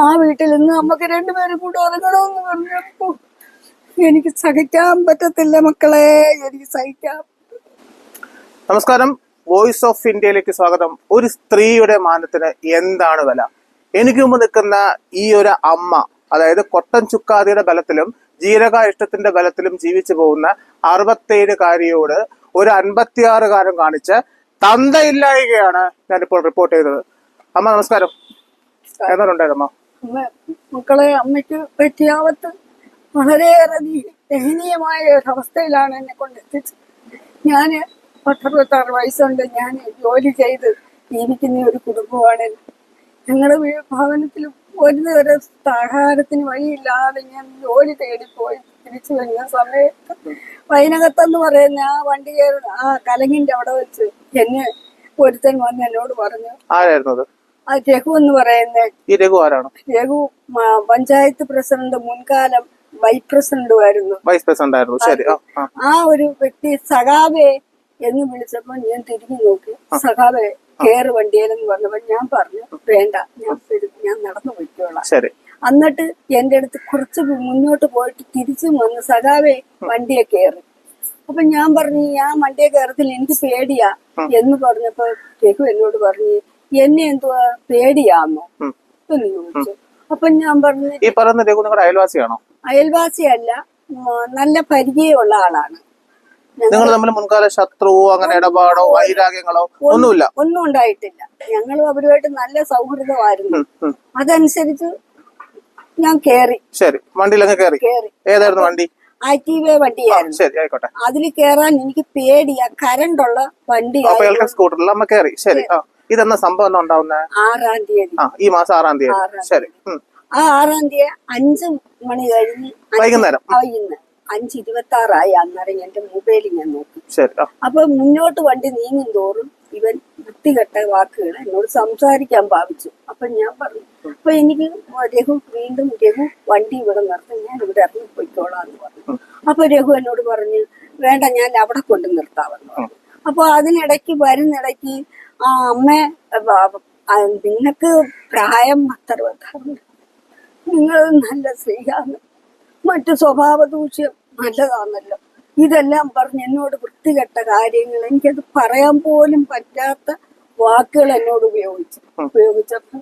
ആ വീട്ടിൽ നിന്ന് നമുക്ക് രണ്ടുപേരും കൂടെ ഉറങ്ങണമെന്ന് പറഞ്ഞപ്പോ എനിക്ക് സഹിക്കാൻ പറ്റത്തില്ല മക്കളെ എനിക്ക് സഹിക്കാൻ നമസ്കാരം. വോയിസ് ഓഫ് ഇന്ത്യയിലേക്ക് സ്വാഗതം. ഒരു സ്ത്രീയുടെ മാനത്തിന് എന്താണ് വില? എനിക്ക് മുമ്പ് നിൽക്കുന്ന ഈ ഒരു അമ്മ അതായത് കൊട്ടൻ ചുക്കാതിയുടെ ബലത്തിലും ജീരക ഇഷ്ടത്തിന്റെ ബലത്തിലും ജീവിച്ചു പോകുന്ന അറുപത്തേഴുകാരിയോട് ഒരു അൻപത്തിയാറുകാരൻ കാണിച്ച് തന്തയില്ലായികയാണ് ഞാനിപ്പോൾ റിപ്പോർട്ട് ചെയ്തത്. അമ്മ നമസ്കാരം. അമ്മ? മക്കളെ അമ്മയ്ക്ക് പറ്റിയ ആവത്ത് വളരെയേറെ ദയനീയമായ ഒരവസ്ഥയിലാണ് എന്നെ കൊണ്ട് എത്തിച്ചത് ഞാൻ പത്തറുപത്താറ് വയസ്സുണ്ട്. ഞാൻ ജോലി ചെയ്ത് ജീവിക്കുന്ന ഒരു കുടുംബമാണ്. ഞങ്ങളുടെ ഭവനത്തിൽ ഒരു ഒരു ആഹാരത്തിന് വഴിയില്ലാതെ ഞാൻ ജോലി തേടിപ്പോയി തിരിച്ചു വരുന്ന സമയത്ത് വൈനകത്തെന്ന് പറയുന്ന ആ വണ്ടി ആ കലങ്ങിന്റെ അവിടെ വെച്ച് എന്നെ ഒരുത്തൻ വന്ന് എന്നോട് പറഞ്ഞു ആ രഘു എന്ന് പറയുന്ന ഈ രഘു ആരാണ്? രഘു പഞ്ചായത്ത് പ്രസിഡന്റ് മുൻകാലം വൈസ് പ്രസിഡന്റുമായിരുന്നു. വൈസ് പ്രസിഡന്റ് ആയിരുന്നു ശരി. ആ ഒരു വ്യക്തി സഖാവെ എന്ന് വിളിച്ചപ്പോ ഞാൻ തിരിഞ്ഞു നോക്കി. സഖാവെ കേറ് വണ്ടിയിലെന്ന് പറഞ്ഞപ്പോ ഞാൻ പറഞ്ഞു വേണ്ട ഞാൻ. ഞാൻ നടന്നു പോയിക്കോളാം. ശരി. എന്നിട്ട് എന്റെ അടുത്ത് കുറച്ച് മുന്നോട്ട് പോയിട്ട് തിരിച്ചും വന്ന് സഖാവെ വണ്ടിയെ കയറി അപ്പൊ ഞാൻ പറഞ്ഞു ഞാൻ വണ്ടിയെ കയറത്തില്ല എനിക്ക് പേടിയാ. എന്ന് പറഞ്ഞപ്പോ രഘു എന്നോട് പറഞ്ഞു എന്നെ എന്തുവാ പേടിയാന്നോ? ഉം. എന്ന് ചോദിച്ചു അപ്പൊ ഞാൻ പറഞ്ഞു ഈ പറയുന്ന രഘു നിങ്ങളുടെ അയൽവാസിയാണോ? അയൽവാസിയല്ല അല്ല നല്ല പരിചയമുള്ള ആളാണ്. നിങ്ങൾ തമ്മിൽ മുൻകാല ശത്രുവോ അങ്ങനെ ഇടപാടോ വൈരാഗ്യങ്ങളോ ഒന്നുമില്ല ഒന്നും ഉണ്ടായിട്ടില്ല ഞങ്ങളും അവരുമായിട്ട് നല്ല സൗഹൃദമായിരുന്നു. അതനുസരിച്ച് ഞാൻ കേറി. ശരി വണ്ടിയിൽ അങ്ങ് കേറി. ഏതായിരുന്നു വണ്ടി? ആക്റ്റീവേ വണ്ടിയായിരുന്നു. ശരി ആയിക്കോട്ടെ. അതിൽ കേറാൻ എനിക്ക് പേടിയാ. കരണ്ടുള്ള വണ്ടി സ്കൂട്ടറിൽ അമ്മ കയറി ശരി ആ. ഇതെന്ന സംഭവം എന്നാ ഉണ്ടാവുന്നത് ആറാം തീയതി. ആ ഈ മാസം ആറാം തീയതി. ശരി. ഉം. ആ ആറാം തീയതി അഞ്ച് മണി കഴിഞ്ഞ് അഞ്ച് വൈകുന്നേരം. വൈകുന്നേരം. അഞ്ച് ഇരുപത്തി ആറായി അന്നേരം എന്റെ മൊബൈലിൽ ഞാൻ നോക്കി. ശരി. ആ. അപ്പൊ മുന്നോട്ട് വണ്ടി നീങ്ങും തോറും ഇവൻ വൃത്തികെട്ട വാക്കുകൾ എന്നോട് സംസാരിക്കാൻ ഭാവിച്ചു. അപ്പൊ ഞാൻ പറഞ്ഞു അപ്പൊ എനിക്ക് രഘു വീണ്ടും രഘു വണ്ടി ഇവിടെ നിർത്തി. ഞാൻ ഇവിടെ ഇറങ്ങി പോയിക്കോളാന്ന് പറഞ്ഞു. അപ്പൊ രഘു എന്നോട് പറഞ്ഞു വേണ്ട ഞാൻ അവിടെ കൊണ്ട് നിർത്താമെന്ന് പറഞ്ഞു. അപ്പൊ അതിനിടയ്ക്ക് വരുന്നിടയ്ക്ക് ആ അമ്മ നിങ്ങൾക്ക് പ്രായം പത്തറുപത്താറുണ്ട് നിങ്ങൾ നല്ല സ്ത്രീയാണ് മറ്റു സ്വഭാവ ദൂഷ്യം നല്ലതാണല്ലോ. ഇതെല്ലാം പറഞ്ഞ് എന്നോട് വൃത്തികെട്ട കാര്യങ്ങൾ എനിക്കത് പറയാൻ പോലും പറ്റാത്ത വാക്കുകൾ എന്നോട് ഉപയോഗിച്ചു. ഉപയോഗിച്ചപ്പോ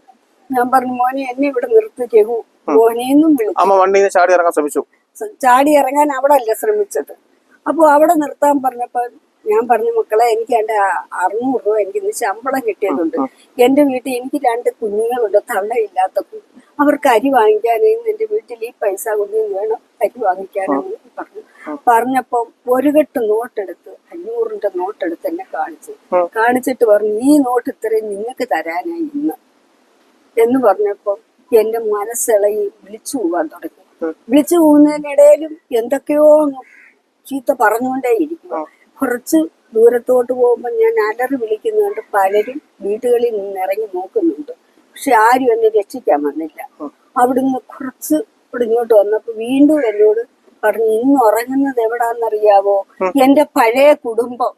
ഞാൻ പറഞ്ഞു മോനെ എന്നെ ഇവിടെ നിർത്തി രഘു. മോനെന്നും വിളിച്ചു അമ്മ വണ്ടിയിൽ ചാടി ഇറങ്ങാൻ ശ്രമിച്ചു. ചാടി ഇറങ്ങാൻ അവിടെ അല്ല ശ്രമിച്ചത്. അപ്പോൾ അവിടെ നിർത്താൻ പറഞ്ഞപ്പോ ഞാൻ പറഞ്ഞു മക്കളെ എനിക്ക് എന്റെ അറുന്നൂറ് രൂപ എനിക്ക് ഇന്ന് ശമ്പളം കിട്ടിയതുണ്ട്. എന്റെ വീട്ടിൽ എനിക്ക് രണ്ട് കുഞ്ഞുങ്ങളുണ്ട് തള്ളയില്ലാത്ത അവർക്ക് അരി വാങ്ങിക്കാനും എന്റെ വീട്ടിൽ ഈ പൈസ കൊണ്ട് വേണം അരി വാങ്ങിക്കാനെന്ന് പറഞ്ഞു. പറഞ്ഞപ്പം ഒരു കെട്ട് നോട്ടെടുത്ത് അഞ്ഞൂറിന്റെ നോട്ടെടുത്ത് എന്നെ കാണിച്ചു. കാണിച്ചിട്ട് പറഞ്ഞു ഈ നോട്ട് ഇത്രയും നിങ്ങൾക്ക് തരാനായി ഇന്ന്. എന്ന് പറഞ്ഞപ്പം എന്റെ മനസ്സിളകി വിളിച്ചു പോവാൻ തുടങ്ങി. വിളിച്ചു പോകുന്നതിനിടയിലും എന്തൊക്കെയോ ചീത്ത പറഞ്ഞുകൊണ്ടേ ഇരിക്കും കുറച്ച് ദൂരത്തോട്ട് പോകുമ്പോൾ ഞാൻ അലറി വിളിക്കുന്നുണ്ട്. പലരും വീടുകളിൽ നിന്ന് ഇറങ്ങി നോക്കുന്നുണ്ട്. പക്ഷെ ആരും എന്നെ രക്ഷിക്കാൻ വന്നില്ല. അവിടുന്ന് കുറച്ച് ഇവിടെ ഇങ്ങോട്ട് വന്നപ്പോ വീണ്ടും എന്നോട് പറഞ്ഞു ഇന്ന് ഉറങ്ങുന്നത് എവിടാന്നറിയാവോ? എന്റെ പഴയ കുടുംബം.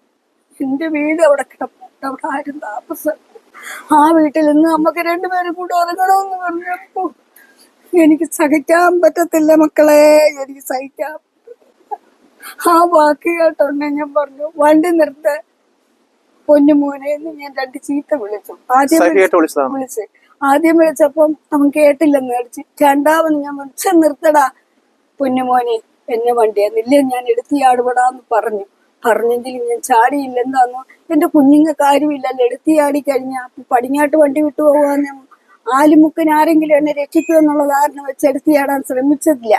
എന്റെ വീട് അവിടെ കിടപ്പുണ്ട്. അവിടെ ആരും താമസം. ആ വീട്ടിൽ നിന്ന് നമുക്ക് രണ്ടുപേരും കൂടെ ഉറങ്ങണമെന്ന് പറഞ്ഞപ്പോ എനിക്ക് സഹിക്കാൻ പറ്റത്തില്ല മക്കളെ. എനിക്ക് സഹിക്കാൻ ആ വാക്ക് കേട്ടോണ്ട് ഞാൻ പറഞ്ഞു വണ്ടി നിർത്ത പൊന്നു മോനെ എന്ന് ഞാൻ രണ്ട് ചീത്ത വിളിച്ചു. ആദ്യം വിളിച്ച് ആദ്യം വിളിച്ചപ്പം അവൻ കേട്ടില്ലെന്ന് കളിച്ച് രണ്ടാമത് ഞാൻ വിളിച്ച നിർത്തടാ പൊന്നുമോനെ എന്നെ വണ്ടിയാന്നില്ലേ ഞാൻ എടുത്ത് ചാടുപെടാന്ന് പറഞ്ഞു. പറഞ്ഞെങ്കിലും ഞാൻ ചാടിയില്ലെന്താന്നോ എന്റെ കുഞ്ഞുങ്ങൾക്ക് കാര്യമില്ലല്ലോ എടുത്തിയാടി കഴിഞ്ഞാ പടിഞ്ഞാട്ട് വണ്ടി വിട്ടു പോകാന്ന് ആലുമുക്കൻ ആരെങ്കിലും എന്നെ രക്ഷിക്കുമെന്നുള്ള ധാരണ വെച്ച് എടുത്തിയാടാൻ ശ്രമിച്ചതില്ല.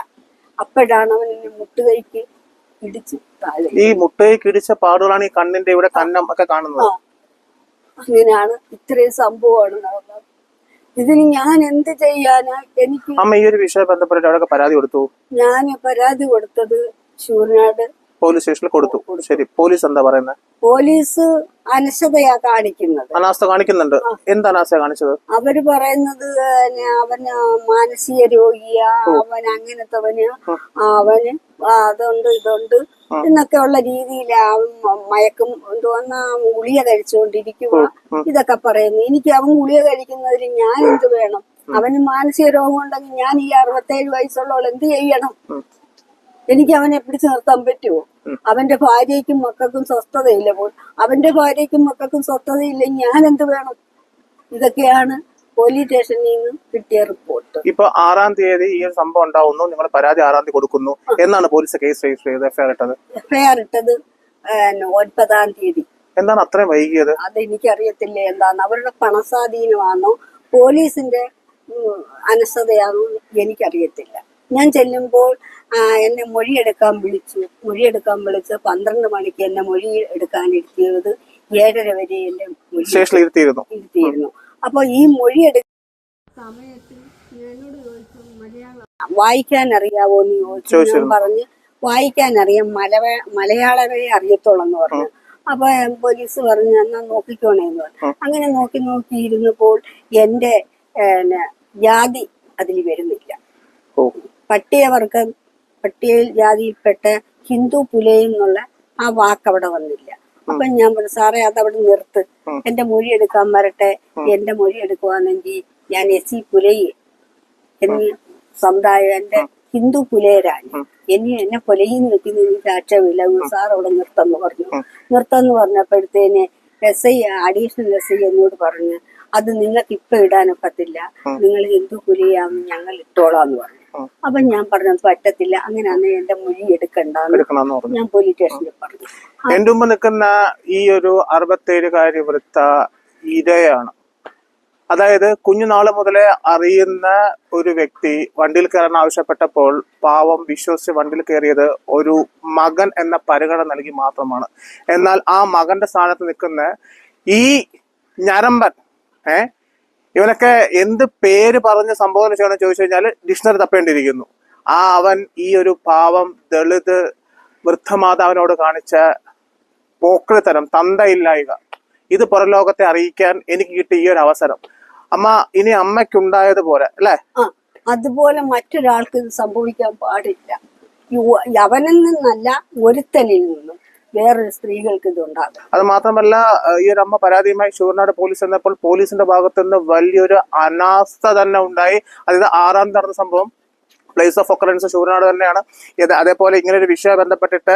അപ്പോഴാണ് അവൻ എന്നെ മുട്ടുകൈക്ക് താഴെ ഈ മുട്ടയ്ക്ക് കിടിച്ച പാടുകളാണ് ഈ കണ്ണിന്റെ ഇവിടെ കണ്ണം ഒക്കെ കാണുന്നത്. അങ്ങനെയാണ് ഇത്രയും സംഭവമാണ് നടന്നത്. ഇതിന് ഞാൻ എന്ത് ചെയ്യാനാ എനിക്ക് അമ്മ ഈ ഒരു വിഷയം ബന്ധപ്പെട്ട് അവിടെ പരാതി കൊടുത്തു? ഞാൻ പരാതി കൊടുത്തത് ശൂരനാട് പോലീസ് സ്റ്റേഷനിൽ കൊടുത്തു. ശരി. പോലീസ് എന്താ പറയുന്നത് പോലീസ് അനശതയാ കാണിക്കുന്നത്. അനാസ്ഥ കാണിക്കുന്നുണ്ട്. എന്ത് അനാസ്ഥ കാണിച്ചത്? അവർ പറയുന്നത് അവന് മാനസിക രോഗിയാ അവൻ അങ്ങനത്തവന് അവന് അതുണ്ട് ഇതുണ്ട്. എന്നൊക്കെ ഉള്ള രീതിയിൽ മയക്കും എന്തോന്ന ഗുളിക കഴിച്ചുകൊണ്ടിരിക്കുക ഇതൊക്കെ പറയുന്നു. എനിക്ക് അവൻ ഗുളിക കഴിക്കുന്നതിൽ ഞാൻ എന്ത് വേണം? അവന് മാനസിക രോഗം ഉണ്ടെങ്കിൽ ഞാൻ ഈ അറുപത്തേഴ് വയസ്സുള്ളവൾ എന്ത് ചെയ്യണം? എനിക്ക് അവനെ പിടിച്ചു നിർത്താൻ പറ്റുമോ അവന്റെ ഭാര്യയ്ക്കും മക്കൾക്കും സ്വസ്ഥതയില്ല പോൽ അവന്റെ ഭാര്യയ്ക്കും മക്കൾക്കും സ്വസ്ഥതയില്ല. ഞാൻ എന്ത് വേണം? ഇതൊക്കെയാണ് പോലീസ് സ്റ്റേഷനിൽ നിന്ന് കിട്ടിയ റിപ്പോർട്ട്. ഇപ്പൊ ആറാം തീയതി ഈ ഒരു സംഭവം ഉണ്ടാവുന്നു. നിങ്ങൾ പരാതി ആറാം തീയതി കൊടുക്കുന്നു. എന്നാണ് പോലീസ് കേസ് രജിസ്റ്റർ ചെയ്ത് എഫ്ഐആർ ഇട്ടത്? എഫ്ഐആർ ഇട്ടത് ഒൻപതാം തീയതി. എന്താണ് അത്രയും വൈകിയത്? അത് എനിക്കറിയത്തില്ല എന്താണ്. അവരുടെ പണസ്വാധീനമാണോ? പോലീസിന്റെ ഉം, അനസ്ഥതയാണോ എനിക്കറിയത്തില്ല. ഞാൻ ചെല്ലുമ്പോൾ എന്നെ മൊഴിയെടുക്കാൻ വിളിച്ചു. മൊഴിയെടുക്കാൻ വിളിച്ച് പന്ത്രണ്ട് മണിക്ക് എന്നെ മൊഴി എടുക്കാൻ ഇരുത്തിയത് ഏഴര വരെ എന്റെ ഇരുത്തിയിരുന്നു. ഇരുത്തിയിരുന്നു അപ്പൊ ഈ മൊഴി എടുക്ക വായിക്കാൻ അറിയാവോ എന്ന് ചോദിച്ചു. പറഞ്ഞ് വായിക്കാൻ അറിയാം മലവ മലയാളമേ അറിയത്തുള്ളെന്ന് പറഞ്ഞു. അപ്പൊ പോലീസ് പറഞ്ഞു എന്നാ നോക്കിക്കോണേന്ന് പറഞ്ഞു. അങ്ങനെ നോക്കി നോക്കിയിരുന്നപ്പോൾ എന്റെ ജാതി അതിൽ വരുന്നില്ല. ഓ. പട്ടികവർഗം പട്ടിക ജാതിയിൽപ്പെട്ട ഹിന്ദു പുലയം എന്നുള്ള ആ വാക്ക് അവിടെ വന്നില്ല. അപ്പൊ ഞാൻ പറഞ്ഞു സാറേ അതവിടെ നിർത്ത്. എന്റെ മൊഴി എടുക്കാൻ വരട്ടെ. എന്റെ മൊഴി എടുക്കുവാണെങ്കിൽ ഞാൻ എസ് സി പുലയെ എന്നീ സമുദായം എന്റെ ഹിന്ദു പുലയരാണ്. ഇനി എന്നെ പുലയിൽ നിൽക്കുന്ന എനിക്ക് ആക്ഷേപമില്ല സാർ അവിടെ നിർത്തന്ന് പറഞ്ഞു. നിർത്തന്ന് പറഞ്ഞപ്പോഴത്തേന് S I additional S I എന്നോട് പറഞ്ഞു അത് നിങ്ങൾക്ക് ഇപ്പൊ ഇടാനൊക്കത്തില്ല നിങ്ങൾ ഹിന്ദു പുലിയാന്ന് ഞങ്ങൾ ഇട്ടോളാന്ന് പറഞ്ഞു. ഉം. അപ്പൊ ഞാൻ പറഞ്ഞത് പറ്റത്തില്ല. അങ്ങനെയാന്ന് എന്റെ മൊഴി എടുക്കണ്ടെന്ന് ഞാൻ പോലീസ് സ്റ്റേഷനിൽ പറഞ്ഞു. എന്റെ മുമ്പ് നിൽക്കുന്ന ഈ ഒരു അറുപത്തേഴുകാരി വൃത്ത ഇരയാണ്. അതായത് കുഞ്ഞുനാൾ മുതലേ അറിയുന്ന ഒരു വ്യക്തി വണ്ടിയിൽ കയറാൻ ആവശ്യപ്പെട്ടപ്പോൾ പാവം വിശ്വസിച്ച് വണ്ടിയിൽ കയറിയത് ഒരു മകൻ എന്ന പരിഗണന നൽകി മാത്രമാണ്. എന്നാൽ ആ മകന്റെ സ്ഥാനത്ത് നിൽക്കുന്ന ഈ ഞരമ്പൻ ഏ ഇവനൊക്കെ എന്ത് പേര് പറഞ്ഞ് സംബോധന ചെയ്യണം ചോദിച്ചു കഴിഞ്ഞാൽ ഡിക്ഷണറി തപ്പേണ്ടിയിരിക്കുന്നു. ആ അവൻ ഈ ഒരു പാവം ദളിത് വൃദ്ധമാതാവിനോട് കാണിച്ച പോക്രിത്തരം തന്തയില്ലായ്മ. ഇത് പുറലോകത്തെ അറിയിക്കാൻ എനിക്ക് കിട്ടിയ ഈ ഒരു അവസരം. അമ്മ ഇനി അമ്മയ്ക്കുണ്ടായതുപോലെ അല്ലെ? അതുപോലെ മറ്റൊരാൾക്ക് ഇത് സംഭവിക്കാൻ പാടില്ല. യവനിൽ നിന്നല്ല ഒരുത്തനിൽ നിന്നും. വേറൊരു സ്ത്രീകൾക്ക് ഇത് ഉണ്ടാകും അത് മാത്രമല്ല ഈ ഒരു അമ്മ പരാതിയുമായി ശൂർനാട് പോലീസ് എന്നപ്പോൾ പോലീസിന്റെ ഭാഗത്തു നിന്ന് വലിയൊരു അനാസ്ഥ തന്നെ ഉണ്ടായി. അതായത് ആറാം നടന്ന സംഭവം പ്ലേസ് ഓഫ് ഒക്കറൻസ് ശൂരനാട് തന്നെയാണ്. അതേപോലെ ഇങ്ങനെ ഒരു വിഷയം ബന്ധപ്പെട്ടിട്ട്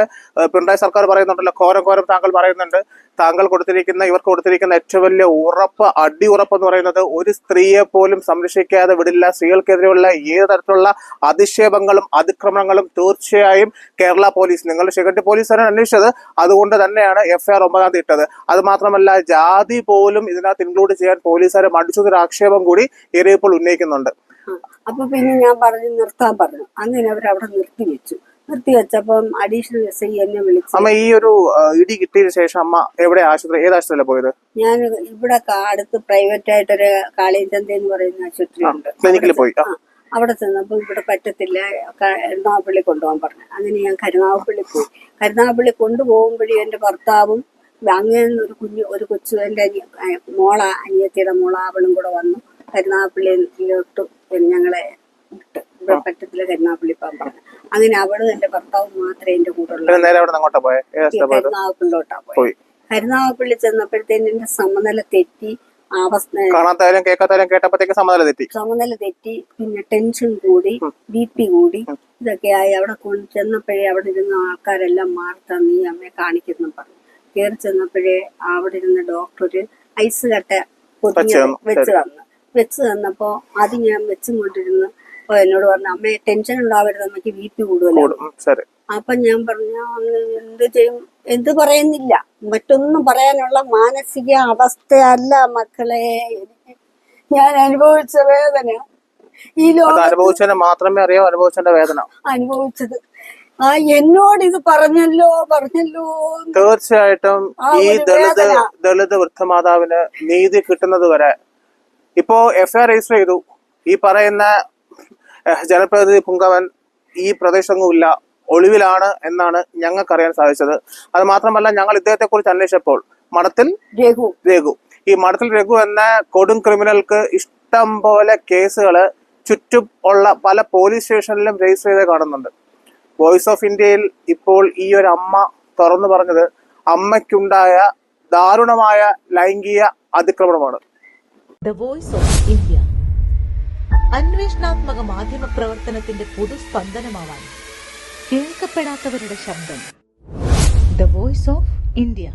പിണറായി സർക്കാർ പറയുന്നുണ്ടല്ലോ ഘോരം ഘോരം താങ്കൾ പറയുന്നുണ്ട്. താങ്കൾ കൊടുത്തിരിക്കുന്ന ഇവർക്ക് കൊടുത്തിരിക്കുന്ന ഏറ്റവും വലിയ ഉറപ്പ് അടി ഉറപ്പ് എന്ന് പറയുന്നത് ഒരു സ്ത്രീയെ പോലും സംരക്ഷിക്കാതെ വിടില്ല. സ്ത്രീകൾക്കെതിരെയുള്ള ഏത് തരത്തിലുള്ള അധിക്ഷേപങ്ങളും അതിക്രമണങ്ങളും തീർച്ചയായും കേരള പോലീസ് നിങ്ങൾ ഷിഗട്ട് പോലീസാണ് അന്വേഷിച്ചത്. അതുകൊണ്ട് തന്നെയാണ് എഫ്ഐആർ ഒമ്പതാം തീയതി ഇട്ടത്. അത് മാത്രമല്ല ജാതി പോലും ഇതിനകത്ത് ഇൻക്ലൂഡ് ചെയ്യാൻ പോലീസുകാരെ മടിച്ചതൊരു ആക്ഷേപം കൂടി ഇപ്പോൾ ഉന്നയിക്കുന്നുണ്ട്. അപ്പൊ പിന്നെ ഞാൻ പറഞ്ഞു നിർത്താൻ പറഞ്ഞു. അങ്ങനെ അവർ അവിടെ നിർത്തി വെച്ചു. നിർത്തി വെച്ചപ്പം അഡീഷണൽ എസ് ഐ എന്നെ വിളിച്ചു അമ്മ ഈ ഒരു ഇടി കിട്ടിയതിനു ശേഷം അമ്മ എവിടെ ആശുപത്രി ഏത് ആശുപത്രിയിലാണ് പോയത്? ഞാൻ ഇവിടെ അടുത്ത് പ്രൈവറ്റ് ആയിട്ടൊരു കാളിചന്ത എന്ന് പറയുന്ന ആശുപത്രി ക്ലിനിക്കിൽ പോയി. അവിടെ ചെന്നപ്പോൾ ഇവിടെ പറ്റത്തില്ല. എറണാകുളപ്പള്ളി കൊണ്ടുപോകാൻ പറഞ്ഞു. അങ്ങനെ ഞാൻ കരുനാഗപ്പള്ളി പോയി. കരുനാഗപ്പള്ളി കൊണ്ടുപോകുമ്പോഴേ എന്റെ ഭർത്താവും അങ്ങനെ ഒരു കുഞ്ഞു ഒരു കൊച്ചു എന്റെ മോള അനിയത്തിയുടെ മോള അവളും കൂടെ വന്നു. കരുനാഗപ്പള്ളിയിലോട്ട് ഞങ്ങളെ പറ്റത്തില്ല കരുനാഗപ്പള്ളി പറഞ്ഞു. അങ്ങനെ അവളും എന്റെ ഭർത്താവും മാത്രമേ എന്റെ കൂടെ കരുനാഗപ്പള്ളിലോട്ടാ പോയി? കരുനാഗപ്പള്ളി ചെന്നപ്പോഴത്തേന് എന്റെ സമനില തെറ്റി അവസ്ഥ കാണാത്തായാലും കേൾക്കാത്തായാലും കേട്ടപ്പോഴത്തേക്ക് സമ്മതം തെറ്റി. സമനില തെറ്റി പിന്നെ ടെൻഷൻ കൂടി ബി പി കൂടി ഇതൊക്കെ ആയി അവിടെ കൊണ്ട് ചെന്നപ്പോഴേ അവിടെ ഇരുന്ന ആൾക്കാരെല്ലാം മാർത്ത നീ അമ്മയെ കാണിക്കുന്നു പറഞ്ഞു. കയറി ചെന്നപ്പോഴേ അവിടെ ഇരുന്ന ഡോക്ടർ ഐസ് കട്ട. വെച്ച് തന്നു. വെച്ച് തന്നപ്പോ അത് ഞാൻ വെച്ചും കൊണ്ടിരുന്നു അപ്പൊ എന്നോട് പറഞ്ഞു അമ്മയെ ടെൻഷൻ ഉണ്ടാവരുത് അമ്മയ്ക്ക് ബി പി കൂടുതലാണ് അപ്പൊ ഞാൻ പറഞ്ഞു എന്ത് ചെയ്യും? എന്ത് പറയുന്നില്ല. മറ്റൊന്നും പറയാനുള്ള മാനസിക അവസ്ഥയല്ല മക്കളെ. ഞാൻ അനുഭവിച്ച വേദന. ഈ ലോകം അനുഭവിച്ചതിന് മാത്രമേ അറിയാവൂ അനുഭവിച്ചതിന്റെ വേദന. അനുഭവിച്ചത്. ആ എന്നോട് ഇത് പറഞ്ഞല്ലോ പറഞ്ഞല്ലോ തീർച്ചയായിട്ടും ഈ ദളിത്. ദളിത് വൃദ്ധമാതാവിന് നീതി കിട്ടുന്നത് വരെ ഇപ്പോ എഫ്ഐആർ രജിസ്റ്റർ ചെയ്തു. ഈ പറയുന്ന ജനപ്രതിനിധി പുങ്കവൻ ഈ പ്രദേശമൊന്നുമില്ല. ഒളിവിലാണ് എന്നാണ് ഞങ്ങൾക്ക് അറിയാൻ സാധിച്ചത്. അത് മാത്രമല്ല ഞങ്ങൾ ഇദ്ദേഹത്തെ കുറിച്ച് അന്വേഷിച്ചപ്പോൾ മഠത്തിൽ രഘു. രഘു. ഈ മഠത്തിൽ രഘു എന്ന കൊടും ക്രിമിനൽക്ക് ഇഷ്ടം പോലെ കേസുകൾ ചുറ്റും ഉള്ള പല പോലീസ് സ്റ്റേഷനിലും രജിസ്റ്റർ ചെയ്ത് കാണുന്നുണ്ട്. വോയിസ് ഓഫ് ഇന്ത്യയിൽ ഇപ്പോൾ ഈ ഒരു അമ്മ തുറന്നു പറഞ്ഞത് അമ്മയ്ക്കുണ്ടായ ദാരുണമായ ലൈംഗിക അതിക്രമണമാണ് Voice of India. അന്വേഷണാത്മക മാധ്യമ പ്രവർത്തനത്തിന്റെ പൊതുസ്പന്ദനമാവാൻ കേൾക്കപ്പെടാത്തവരുടെ ശബ്ദം ദ വോയിസ് ഓഫ് ഇന്ത്യ